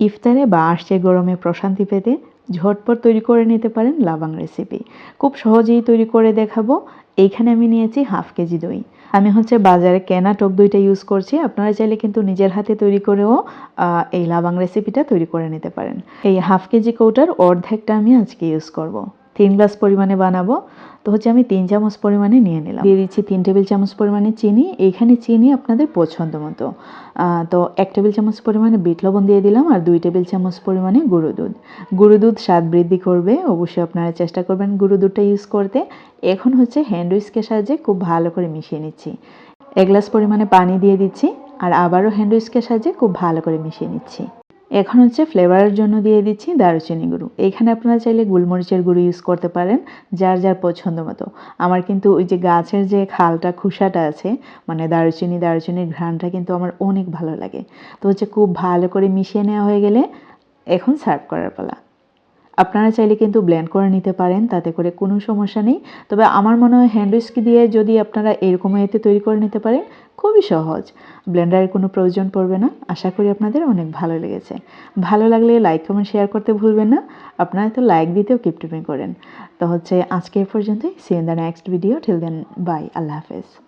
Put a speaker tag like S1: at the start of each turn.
S1: ইফতারে বা আসছে গরমে প্রশান্তি পেতে ঝটপট তৈরি করে নিতে পারেন লাবাং রেসিপি খুব সহজেই তৈরি করে দেখাবো। এইখানে আমি নিয়েছি হাফ কেজি দই। আমি হচ্ছে বাজারে কেনা টক দইটা ইউজ করছি। আপনারা চাইলে কিন্তু নিজের হাতে তৈরি করেও এই লাবাং রেসিপিটা তৈরি করে নিতে পারেন। এই হাফ কেজি কৌটার অর্ধেকটা আমি আজকে ইউজ করব। তিন গ্লাস পরিমাণে বানাবো। তো হচ্ছে আমি তিন চামচ পরিমাণে নিয়ে নিলাম। দিয়ে দিচ্ছি তিন টেবিল চামচ পরিমাণে চিনি। এইখানে চিনি আপনাদের পছন্দ মতো। তো এক টেবিল চামচ পরিমাণে বিট লবণ দিয়ে দিলাম আর দুই টেবিল চামচ পরিমাণে গুঁড়ো দুধ। গুঁড়ো দুধ স্বাদ বৃদ্ধি করবে। অবশ্যই আপনারা চেষ্টা করবেন গুঁড়ো দুধটা ইউজ করতে। এখন হচ্ছে হ্যান্ড উইস্কের সাহায্যে খুব ভালো করে মিশিয়ে নিচ্ছি। এক গ্লাস পরিমাণে পানি দিয়ে দিচ্ছি আর আবারও হ্যান্ড উইস্কের সাহায্যে খুব ভালো করে মিশিয়ে নিচ্ছি। এখন হচ্ছে ফ্লেভারের জন্য দিয়ে দিচ্ছি দারুচিনি গুঁড়ো। এইখানে আপনারা চাইলে গোলমরিচের গুঁড়ো ইউজ করতে পারেন, যার যার পছন্দ মতো। আমার কিন্তু ওই যে গাছের যে খালটা, খুসাটা আছে মানে দারুচিনি, দারুচিনির ঘ্রাণটা কিন্তু আমার অনেক ভালো লাগে। তো হচ্ছে খুব ভালো করে মিশিয়ে নেওয়া হয়ে গেলে এখন সার্ভ করার পালা। আপনারা চাইলে কিন্তু ব্লেন্ড করে নিতে পারেন, তাতে করে কোনো সমস্যা নেই। তবে আমার মনে হয় হ্যান্ড উইস্কি দিয়ে যদি আপনারা এরকম এতে তৈরি করে নিতে পারেন খুবই সহজ। ব্লেন্ডারের কোনো প্রয়োজন পড়বে না। আশা করি আপনাদের অনেক ভালো লেগেছে। ভালো লাগলে লাইক কমেন্ট শেয়ার করতে ভুলবেন না। আপনারা তো লাইক দিতেও কিপটিপি করেন। তো হচ্ছে আজকে পর্যন্তই। See in the next video till then bye আল্লাহ হাফেজ।